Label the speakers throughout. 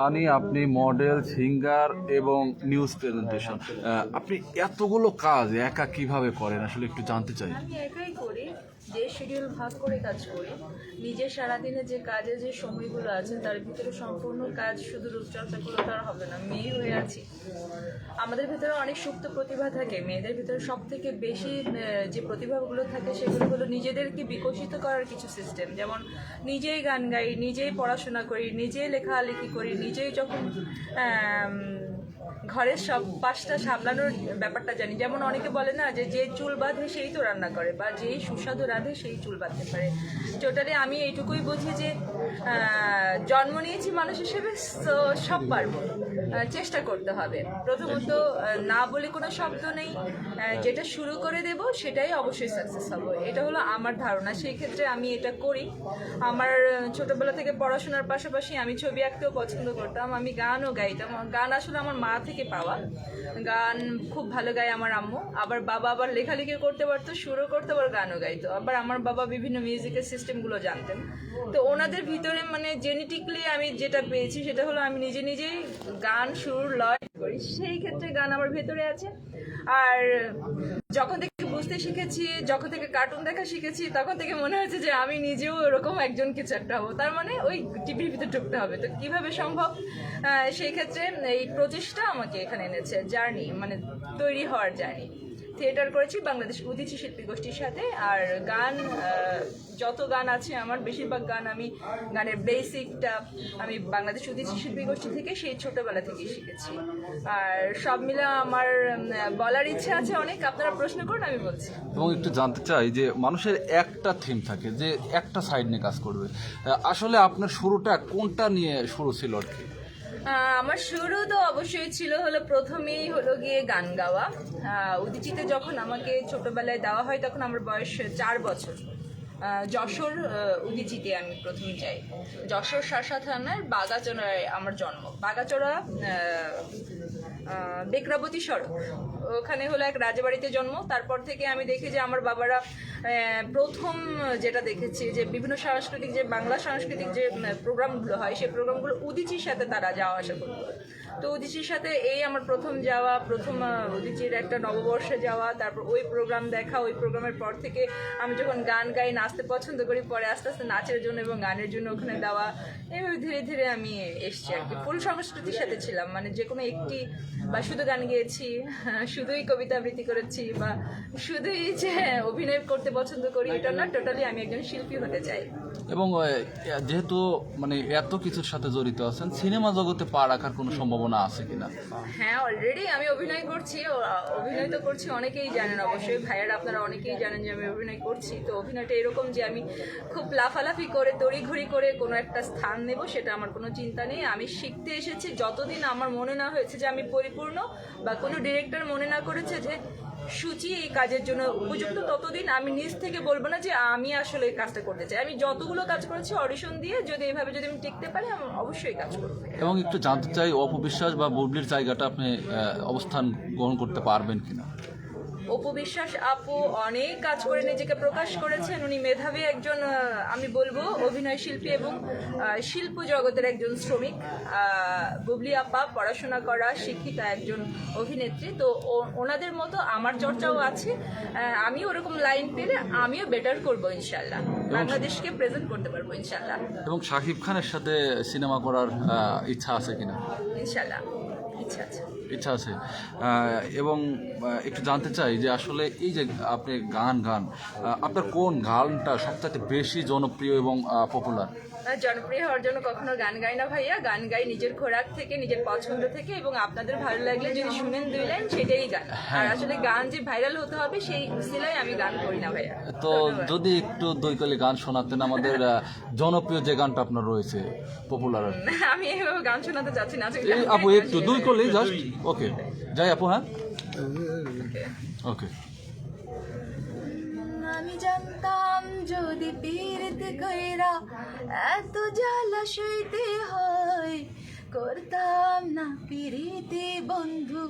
Speaker 1: জানি আপনি model singer এবং নিউজ প্রেজেন্টেশন আপনি এতগুলো কাজ একা কীভাবে করেন? আসলে একটু জানতে চাই।
Speaker 2: আমি একাই করি, যে শিডিউল ভাগ করে কাজ করি। নিজের সারাদিনে যে কাজে যে সময়গুলো আছে, তার ভিতরে সম্পূর্ণ কাজ শুধু রূপচর্চা করলে তার হবে না মেয়ে হয়ে আছি। আমাদের ভিতরে অনেক সুপ্ত প্রতিভা থাকে, মেয়েদের ভিতরে সব থেকে বেশি যে প্রতিভাগুলো থাকে সেগুলো হলো নিজেদেরকে বিকশিত করার কিছু সিস্টেম যেমন নিজেই গান গাই, নিজেই পড়াশোনা করি, নিজেই লেখালেখি করি, নিজেই যখন ঘরের সব পাশটা সামলানোর ব্যাপারটা জানি। যেমন অনেকে বলে না যে যে চুল বাঁধে সেই তো রান্না করে, বা যেই সুস্বাদু রাঁধে সেই চুল বাঁধতে পারে। টোটালি আমি এইটুকুই বুঝি যে জন্ম নিয়েছি মানুষ হিসেবে সব পারব। চেষ্টা করতে হবে। প্রথমত না বলে কোনো শব্দ নেই। যেটা শুরু করে দেব, সেটাই অবশ্যই সাকসেস হবে। এটা হলো আমার ধারণা। সেই ক্ষেত্রে আমি এটা করি। আমার ছোটবেলা থেকে পড়াশোনার পাশাপাশি আমি ছবি আঁকতেও পছন্দ করতাম, আমি গানও গাইতাম। গান আসলে আমার মা থেকে পাওয়া। গান খুব ভালো গায় আমার আম্মু। আবার বাবা আবার লেখালেখি করতে পারতো শুরু করতে, আবার গানও গাইতো। আবার আমার বাবা বিভিন্ন মিউজিকের সিস্টেমগুলো জানতেন। তো ওনাদের ভিতরে মানে জেনেটিকলি আমি যেটা পেয়েছি সেটা হলো আমি নিজে নিজেই গান, সুর, লয় করি। সেই ক্ষেত্রে গান আমার ভেতরে আছে। আর যখন থেকে বুঝতে শিখেছি, যখন থেকে কার্টুন দেখা শিখেছি, তখন থেকে মনে হয়েছে যে আমি নিজেও এরকম একজন কিছু একটা হব। তার মানে ওই টিভির ভিতরে ঢুকতে হবে। তো কীভাবে সম্ভব? সেই ক্ষেত্রে এই প্রচেষ্টা আমাকে এখানে এনেছে জার্নি মানে তৈরি হওয়ার জার্নি থিয়েটার করেছি, বাংলাদেশ উদিচি শিল্পী গোষ্ঠীর সাথে। আর গান যত গান আছে, আমার বেশিরভাগ গান আমি গানের বেসিকটা আমি বাংলাদেশ উদিচি শিল্পী গোষ্ঠী থেকে সেই ছোটবেলা থেকেই শিখেছি। আর সব মিলে আমার বলার ইচ্ছা আছে অনেক, আপনারা প্রশ্ন করুন, আমি বলছি।
Speaker 1: এবং একটু জানতে চাই যে মানুষের একটা থিম থাকে, যে একটা সাইড নিয়ে কাজ করবে। আসলে আপনার শুরুটা কোনটা নিয়ে শুরু ছিল আর কি?
Speaker 2: আমার শুরু তো অবশ্যই ছিল হলো প্রথমেই হলো গিয়ে গান গাওয়া। উদিচিতে যখন আমাকে ছোটবেলায় দেওয়া হয় তখন আমার বয়স চার বছর। যশোর উদিচিতে আমি প্রথম যাই। যশোর শাসা থানার বাগাচড়ায় আমার জন্ম। বাগাচড়া বেকরাবতী সড়ক। ওখানে হলো এক রাজবাড়িতে জন্ম। তারপর থেকে আমি দেখি যে আমার বাবারা প্রথম যেটা দেখেছি যে বিভিন্ন সাংস্কৃতিক যে বাংলা সাংস্কৃতিক যে প্রোগ্রামগুলো হয় সেই প্রোগ্রামগুলো উদিচির সাথে তারা যাওয়া আসা করতো। তো উদিচির সাথে এই আমার প্রথম যাওয়া, প্রথম উদিচির একটা নববর্ষে যাওয়া, তারপর ওই প্রোগ্রাম দেখা, ওই প্রোগ্রামের পর থেকে আমি যখন গান গাই, নাচতে পছন্দ করি, পরে আস্তে আস্তে নাচের জন্য এবং গানের জন্য ওখানে দেওয়া এইভাবে ধীরে ধীরে আমি এসছি আর কি। ফুল সংস্কৃতির সাথে ছিলাম মানে যে কোনো একটি, বা শুধু গান গেয়েছি, শুধুই কবিতা আবৃত্তি করেছি, বা শুধুই যে অভিনয় করতে পছন্দ করি, এটা না টোটালি আমি একজন শিল্পী হতে চাই।
Speaker 1: এবং যেহেতু মানে এত কিছুর সাথে জড়িত আছেন, সিনেমা জগতে পা রাখার কোনো সম্ভাবনা আছে কিনা?
Speaker 2: হ্যাঁ অলরেডি আমি অভিনয় করছি। অভিনয় তো করছি, অনেকেই জানেন অবশ্যই। ভাইয়ারা আপনারা অনেকেই জানেন যে আমি অভিনয় করছি। তো অভিনয়টা এরকম যে আমি খুব লাফালাফি করে, তড়িঘড়ি করে কোনো একটা স্থান নেব, সেটা আমার কোনো চিন্তা নেই। আমি শিখতে এসেছি যতদিন আমার মনে না হয়েছে যে আমি পরিপূর্ণ বা কোনো ডিরেক্টর মনে না করেছে যে সূচি এই কাজের জন্য উপযুক্ত, ততদিন আমি নিজ থেকে বলব না যে আমি আসলে এই কাজটা করতে চাই। আমি যতগুলো কাজ করেছি অডিশন দিয়ে যদি এভাবে যদি আমি টিকতে পারি, আমি অবশ্যই কাজ করব।
Speaker 1: এবং একটু জানতে চাই, অপবিশ্বাস বা বুবলির জায়গাটা আপনি অবস্থান গ্রহণ করতে পারবেন কিনা?
Speaker 2: অপু বিশ্বাস আপু অনেক কাজ করে নিজেকে প্রকাশ করেছেন। উনি মেধাবী একজন আমি বলব অভিনয় শিল্পী এবং শিল্প জগতের একজন শ্রমিক। বুবলি আপা পড়াশোনা করা শিক্ষিতা একজন অভিনেত্রী। তো ওনাদের মতো আমার চর্চাও আছে। আমি ওরকম লাইন পেলে আমিও বেটার করব ইনশাল্লাহ বাংলাদেশকে প্রেজেন্ট করতে পারব ইনশাল্লাহ
Speaker 1: এবং শাকিব খানের সাথে সিনেমা করার ইচ্ছা আছে কিনা?
Speaker 2: ইনশাল্লাহ ইচ্ছা আছে।
Speaker 1: এবং একটু জানতে চাই যে আসলে এই যে আপনি গান গান আপনার কোন গানটা সবথেকে বেশি জনপ্রিয় এবং পপুলার
Speaker 2: জনপ্রিয় হওয়ার জন্য কখনো গান গাই না ভাইয়া। গান গাই নিজের খোরাক থেকে নিজের পছন্দ থেকে এবং আপনাদের ভালো লাগলে যদি শুনেন দুই লাইন সেটাই গান। আর আসলে গান যে ভাইরাল হতে হবে সেই উসিলায় আমি গান করি না ভাইয়া।
Speaker 1: তো যদি একটু দৈকলি গান শোনাতেন আমাদের জনপ্রিয় যে গানটা আপনার রয়েছে পপুলার
Speaker 2: আমি এইভাবে গান শোনাতে চাচ্ছি না
Speaker 1: আপু একটু দুই কলি জাস্ট ওকে যাই আপু হ্যাঁ? ওকে
Speaker 2: আমি জানতাম যদি পীড়িতে কইরা এত জ্বালা সইতে হয়, করতাম না পিরিতি বন্ধু,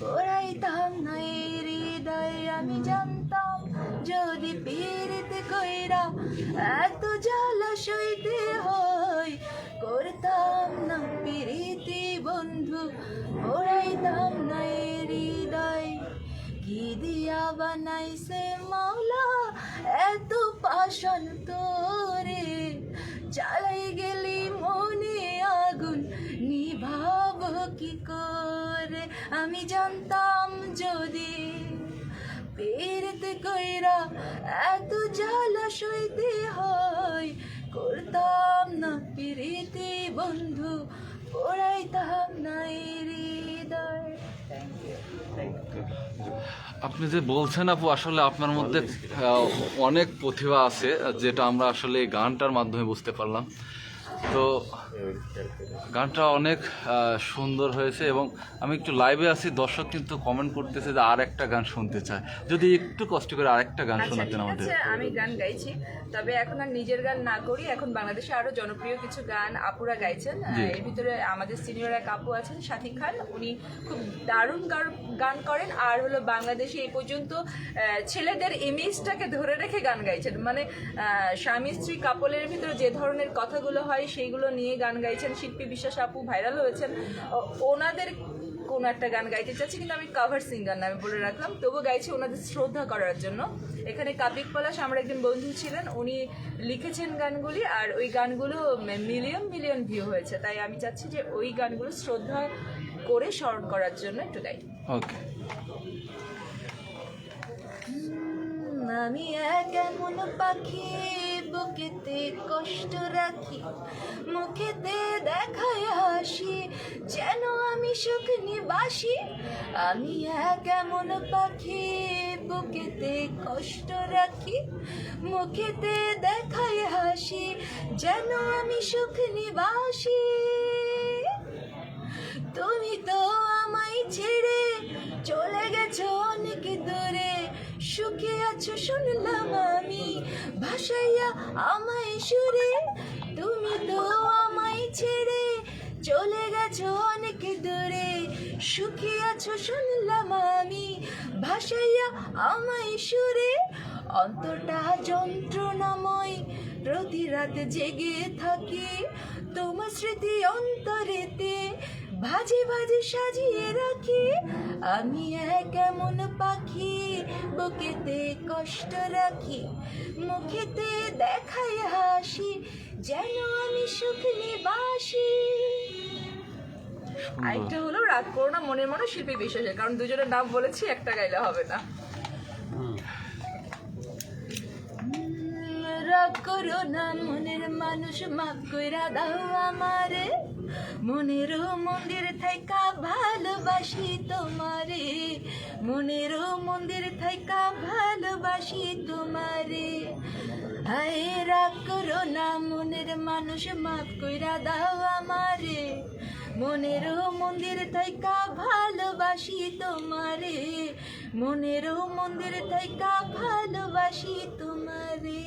Speaker 2: পড়াইতাম না এই হৃদয়। আমি জানতাম যদি পিরিতি কইরা এত জ্বালা সইতে হয়, করতাম না পিরিতি বন্ধু, পড়াইতাম না এই হৃদয়। কি দিয়া বানাইছে মা এত পাষাণ তোরে চালাই গেলি মনে আগুন, নিভাব কি করে? আমি জানতাম যদি পেরেতে কইরা এত জ্বালা সইতে হয়
Speaker 1: আপনি যে বলছেন আপু আসলে আপনার মধ্যে অনেক প্রতিভা আছে যেটা আমরা আসলে এই গানটার মাধ্যমে বুঝতে পারলাম। তো গানটা অনেক সুন্দর হয়েছে এবং আমি একটু লাইভে আছি দর্শক কিন্তু কমেন্ট করতেছে যে আর একটা গান শুনতে চায়। যদি একটু কষ্ট করে আরেকটা গান
Speaker 2: আচ্ছা
Speaker 1: শোনাতেন আমাদের।
Speaker 2: আমি গান গাইছি। তবে এখন আর নিজের গান না করি এখন বাংলাদেশে আরও জনপ্রিয় কিছু গান আপুরা গাইছেন। এর ভিতরে আমাদের সিনিয়র এক আপু আছেন সাথী খান। উনি খুব দারুণ গান করেন। আর হলো বাংলাদেশে এই পর্যন্ত ছেলেদের ইমেজটাকে ধরে রেখে গান গাইছেন। মানে স্বামী স্ত্রী কাপলের ভিতরে যে ধরনের কথাগুলো হয় সেইগুলো নিয়ে গান গাইছেন। শিল্পী বিশ্বাস আপু ভাইরাল হয়েছেন। ওনাদের কোনো একটা গান গাইতে চাচ্ছি কিন্তু আমি কাভার সিঙ্গার নামে বলে রাখলাম। তবু গাইছি ওনাদের শ্রদ্ধা করার জন্য। এখানে কাপিক পলাশ আমার একজন বন্ধু ছিলেন উনি লিখেছেন গানগুলি আর ওই গানগুলো মিলিয়ন মিলিয়ন ভিউ হয়েছে। তাই আমি চাচ্ছি যে ওই গানগুলো শ্রদ্ধা করে স্মরণ করার জন্য একটু গাই।
Speaker 1: ওকে
Speaker 2: আমি এক এমন পাখি বুকেতে কষ্ট রাখি, মুখেতে দেখায় হাসি, যেন আমি সুখ নিবাসি। আমি এক এমন পাখি, বুকেতে কষ্ট রাখি, মুখেতে দেখায় হাসি, যেন আমি সুখ নিবাসী। তুমি তো আমায় ছেড়ে চলে গেছো অনেক দূরে। সুখে আছো শুনলাম আমি। ভাসাইয়া আমায় সুরে, তুমি তো আমায় ছেড়ে চলে গেছো অনেক দূরে। সুখে আছো শুনলাম আমি। ভাসাইয়া আমায় সুরে অন্তটা যন্ত্রণাময়। প্রতি রাত জেগে থাকি তোমার স্মৃতি অন্তরেতে। ভাজে ভাজে সাজিয়ে রাখি। আমি এক এমন পাখি বুকেতে কষ্ট রাখি। মুখেতে দেখাই হাসি যেন আমি সুখ নিবাসী। আরেকটা হলো রাগ করো না মনের মনে শিল্পী বিশ্বাসের কারণ দুজনের নাম বলেছি একটা গাইলে হবে না। রাগ করো না মনের মানুষ মাফ কইরা দাও আমারে। মনেরও মন্দির থাইকা ভালোবাসি তোমারে। মনেরও মন্দির থাইকা ভালোবাসি তোমারে। হায় রাগ করো না মনের মানুষ মাফ কইরা দাও আমারে। মনেরও মন্দির থাইকা ভালোবাসি তোমারে। মনেরও মন্দির থাইকা ভালোবাসি তোমারে।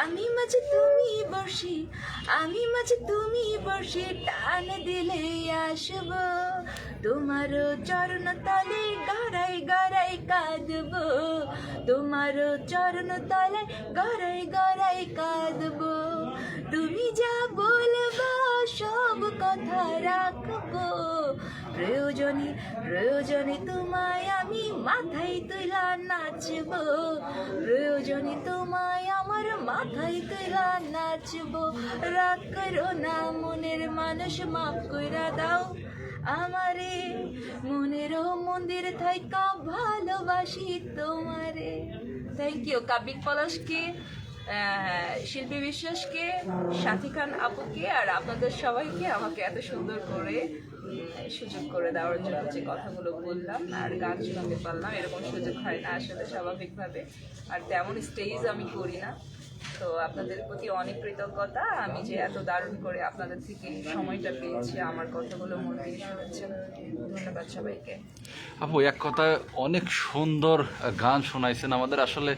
Speaker 2: আমি মাঝে তুমি বসি, আমি মাঝে তুমি বসে, টান দিলে আসব। তোমার চরণ তলে গড়াই গড়াই কাঁদব। তোমারও চরণ তলে গড়াই গড়াই কাঁদব। তুমি যা বলবা, সব কথা রাখব। প্রয়োজনে প্রয়োজনে তোমায় আমি মাথায় তুলা নাচব। প্রয়োজনে তোমায় আমার মাথায় তুলা নাচব। রাগ করো না, মনের মানুষ মাফ কইরা দাও। আমারে, মনেরও মন্দির থাইকা ভালোবাসি তোমারে। থ্যাংক ইউ কাবিক পলাশকে শিল্পী বিশ্বাসকে, সাথী খান আপুকে, আর আপনাদের সবাইকে আমাকে এত সুন্দর করে সুযোগ করে দেওয়ার জন্য যে কথাগুলো বললাম, আর গান শোনাতে পারলাম, এরকম সুযোগ হয় না আসলে স্বাভাবিকভাবে। আর তেমন স্টেজ আমি করি না। তো আপনাদের প্রতি অনেক কৃতজ্ঞতা। আমি যে এত দারুণ করে আপনাদের থেকে সময়টা পেয়েছি আমার কথাগুলো মন দিয়ে শুনেছেন। ধন্যবাদ সবাইকে।
Speaker 1: আপু এক কথায় অনেক সুন্দর গান শোনাইছেন আমাদের। আসলে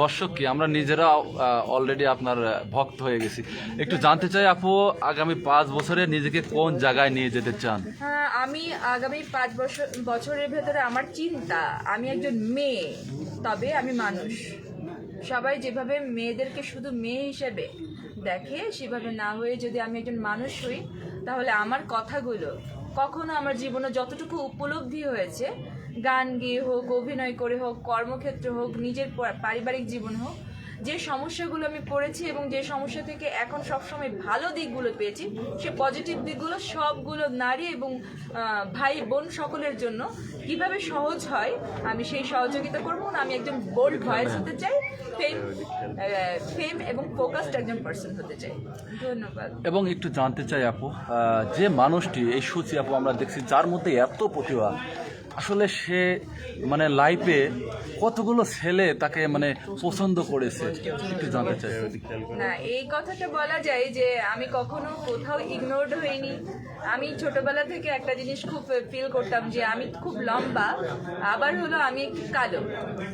Speaker 1: দর্শক কি আমরা নিজেরা অলরেডি আপনার ভক্ত হয়ে গেছি। একটু জানতে চাই আপু আগামী পাঁচ বছরে নিজেকে কোন জায়গায় নিয়ে যেতে চান?
Speaker 2: হ্যাঁ আমি আগামী পাঁচ বছর বছরের ভেতরে আমার চিন্তা আমি একজন মেয়ে তবে আমি মানুষ। সবাই যেভাবে মেয়েদেরকে শুধু মেয়ে হিসেবে দেখে, সেভাবে না হয়ে যদি আমি একজন মানুষ হই, তাহলে আমার কথাগুলো কখনো আমার জীবনে যতটুকু উপলব্ধি হয়েছে, গান গেয়ে হোক, অভিনয় করে হোক, কর্মক্ষেত্র হোক, নিজের পারিবারিক জীবন হোক যে সমস্যাগুলো আমি পড়েছি এবং যে সমস্যা থেকে এখন সবসময় ভালো দিকগুলো পেয়েছি সে পজিটিভ দিকগুলো সবগুলো নারী এবং ভাই বোন সকলের জন্য। কীভাবে সহজ হয় আমি সেই সহযোগিতা করব না আমি একজন বোল্ড ভয়েস হতে চাই ফেম ফেম এবং ফোকাসড একজন পার্সন হতে চাই। ধন্যবাদ।
Speaker 1: এবং একটু জানতে চাই আপু যে মানুষটি এই সূচি আপু আমরা দেখছি যার মধ্যে এত প্রতিভা আসলে সে মানে লাইফে কতগুলো ছেলে তাকে মানে পছন্দ করেছে? একটু জানতে চাই।
Speaker 2: না, এই কথাটা বলা যায় যে, আমি কখনো কোথাও ইগনোরড হইনি। আমি ছোটবেলা থেকে একটা জিনিস খুব ফিল করতাম যে, আমি খুব লম্বা, আবার হলো আমি একটু কালো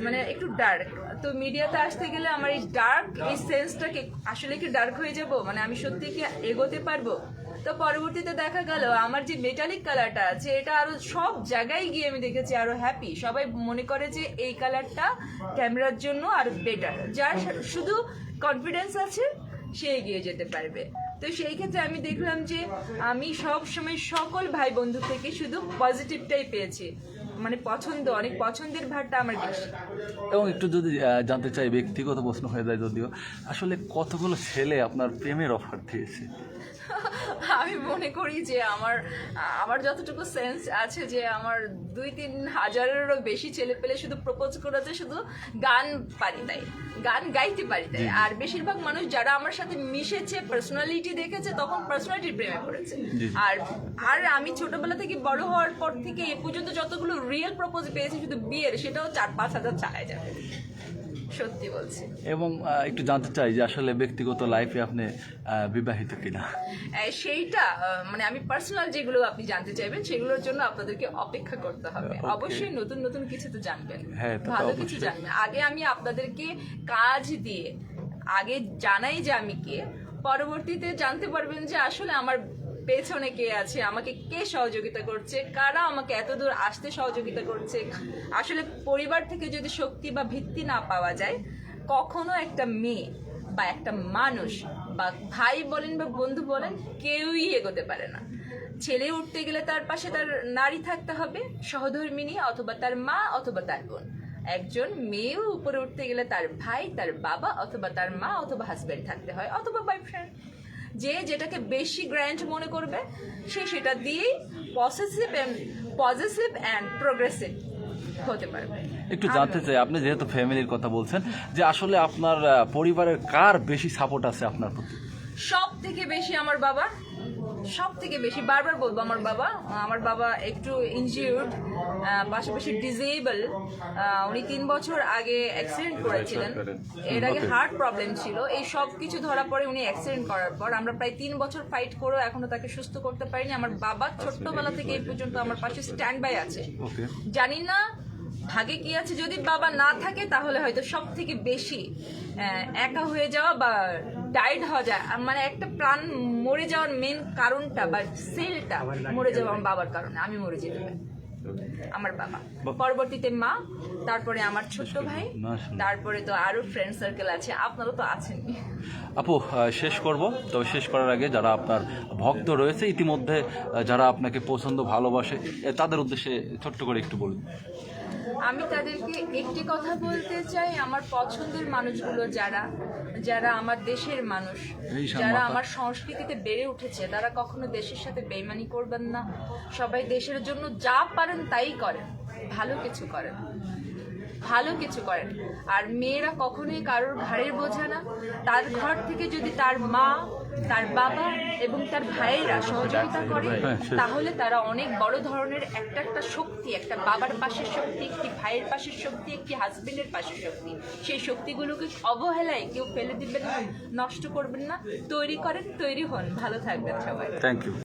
Speaker 2: মানে একটু ডার্ক তো মিডিয়াতে আসতে গেলে আমার এই ডার্ক এই সেন্সটাকে আসলে কি ডার্ক হয়ে যাব? মানে আমি সত্যি কি এগোতে পারব? তো পরবর্তীতে দেখা গেল, আমার যে মেটালিক কালারটা আছে, এটা আরও সব জায়গায় গিয়ে আমি দেখেছি আরও হ্যাপি সবাই মনে করে যে এই কালারটা ক্যামেরার জন্য আর বেটার যার শুধু কনফিডেন্স আছে, সে এগিয়ে যেতে পারবে। তো সেই ক্ষেত্রে আমি দেখলাম যে আমি সব সময় সকল ভাই বন্ধু থেকে শুধু পজিটিভটাই পেয়েছি। মানে পছন্দ, অনেক পছন্দের ভারটা আমার বেশি।
Speaker 1: এবং একটু যদি জানতে চাই, ব্যক্তিগত প্রশ্ন হয়ে যায় যদিও, আসলে কতগুলো ছেলে আপনার প্রেমের অফার দিয়েছে?
Speaker 2: আমি মনে করি যে আমার আমার যতটুকু সেন্স আছে যে আমার দুই তিন হাজারেরও বেশি ছেলে পেলে শুধু প্রপোজ করেছে শুধু গান পারি তাই গান গাইতে পারি তাই আর বেশিরভাগ মানুষ যারা আমার সাথে মিশেছে পার্সোনালিটি দেখেছে তখন পার্সোনালিটির প্রেমে পড়েছে। আর আর আমি ছোটবেলা থেকে বড় হওয়ার পর থেকে এ পর্যন্ত যতগুলো রিয়েল প্রপোজ পেয়েছি শুধু বিয়ের সেটাও চার পাঁচ হাজার চালায় যাবে। সত্যি বলছি।
Speaker 1: এবং একটু জানতে চাই যে আসলে ব্যক্তিগত লাইফে আপনি বিবাহিত কিনা?
Speaker 2: সেইটা মানে আমি পার্সোনাল যেগুলো আপনি জানতে চাইবেন সেগুলোর জন্য আপনাদেরকে অপেক্ষা করতে হবে। অবশ্যই নতুন নতুন কিছু তো জানবেন।
Speaker 1: হ্যাঁ,
Speaker 2: ভালো কিছু জানবেন। আগে আমি আপনাদেরকে কাজ দিয়ে আগে জানাই যে আমি কে। পরবর্তীতে জানতে পারবেন যে আসলে আমার পেছনে কে আছে? আমাকে কে সহযোগিতা করছে? কারা আমাকে এত দূর আসতে সহযোগিতা করছে? আসলে পরিবার থেকে যদি শক্তি বা ভিত্তি না পাওয়া যায়, কখনো একটা মেয়ে বা একটা মানুষ বা ভাই বলেন বা বন্ধু বলেন কেউই এগোতে পারে না। ছেলে উঠতে গেলে তার পাশে তার নারী থাকতে হবে, সহধর্মিনী অথবা তার মা অথবা তার বোন। একজন মেয়েও উপরে উঠতে গেলে তার ভাই, তার বাবা অথবা তার মা অথবা হাজবেন্ড থাকতে হয় অথবা বয়ফ্রেন্ড যে যেটাকে বেশি গ্র্যান্ড মনে করবে সে সেটা দিয়েই possessive and positive and progressive হতে পারবে
Speaker 1: একটু জানতে চাই আপনি যেহেতু ফ্যামিলির কথা বলছেন যে আসলে আপনার পরিবারের কার বেশি সাপোর্ট আছে আপনার প্রতি?
Speaker 2: সব থেকে বেশি আমার বাবা সব থেকে বেশি বারবার বলব আমার বাবা। আমার বাবা একটু ইনজিউর্ড পাশাপাশি ডিজেবল উনি তিন বছর আগে অ্যাক্সিডেন্ট করেছিলেন। এর আগে. হার্ট প্রবলেম ছিল। এই সব কিছু ধরা পড়ে উনি অ্যাক্সিডেন্ট করার পর। আমরা প্রায় তিন বছর ফাইট করেও এখনও তাকে সুস্থ করতে পারিনি। আমার বাবা ছোট্টবেলা থেকে এই পর্যন্ত আমার পাশে স্ট্যান্ড বাই আছে জানি না ভাগে কি আছে। যদি বাবা না থাকে তাহলে হয়তো সব থেকে বেশি একা হয়ে যাওয়া বা ডাইড হওয়া যায়। মানে একটা প্রাণ মরে যাওয়ার মেন কারণটা বা সেলটা মরে যাওয়া আমার বাবার কারণে। আমি মরে যেতে পারি। আমার বাবা। পরবর্তীতে মা তারপরে আমার ছোট্ট ভাই তারপরে তো আরও ফ্রেন্ড সার্কেল আছে। আপনারা তো আছেন।
Speaker 1: আপু শেষ করব। তবে শেষ করার আগে যারা আপনার ভক্ত রয়েছে ইতিমধ্যে যারা আপনাকে পছন্দ ভালোবাসে তাদের উদ্দেশ্যে ছোট্ট করে একটু বলুন।
Speaker 2: আমি তাদেরকে একটি কথা বলতে চাই আমার পছন্দের মানুষগুলো যারা যারা আমার দেশের মানুষ যারা আমার সংস্কৃতিতে বেড়ে উঠেছে তারা কখনো দেশের সাথে বেইমানি করবেন না। সবাই দেশের জন্য যা পারেন তাই করেন ভালো কিছু করেন ভালো কিছু করেন। আর মেয়েরা কখনোই কারোর ঘাড়ের বোঝা না। তার ঘর থেকে যদি তার মা তার বাবা এবং তার ভাইয়েরা সহযোগিতা করে
Speaker 1: হ্যাঁ,
Speaker 2: তাহলে তারা অনেক বড় ধরনের একটা একটা শক্তি, একটা বাবার পাশের শক্তি, একটি ভাইয়ের পাশের শক্তি, একটি হাজবেন্ডের পাশের শক্তি। সেই শক্তিগুলোকে অবহেলায় কেউ ফেলে দিবেন না, নষ্ট করবেন না। তৈরি করেন, তৈরি হন। ভালো থাকবেন সবাই।
Speaker 1: Thank you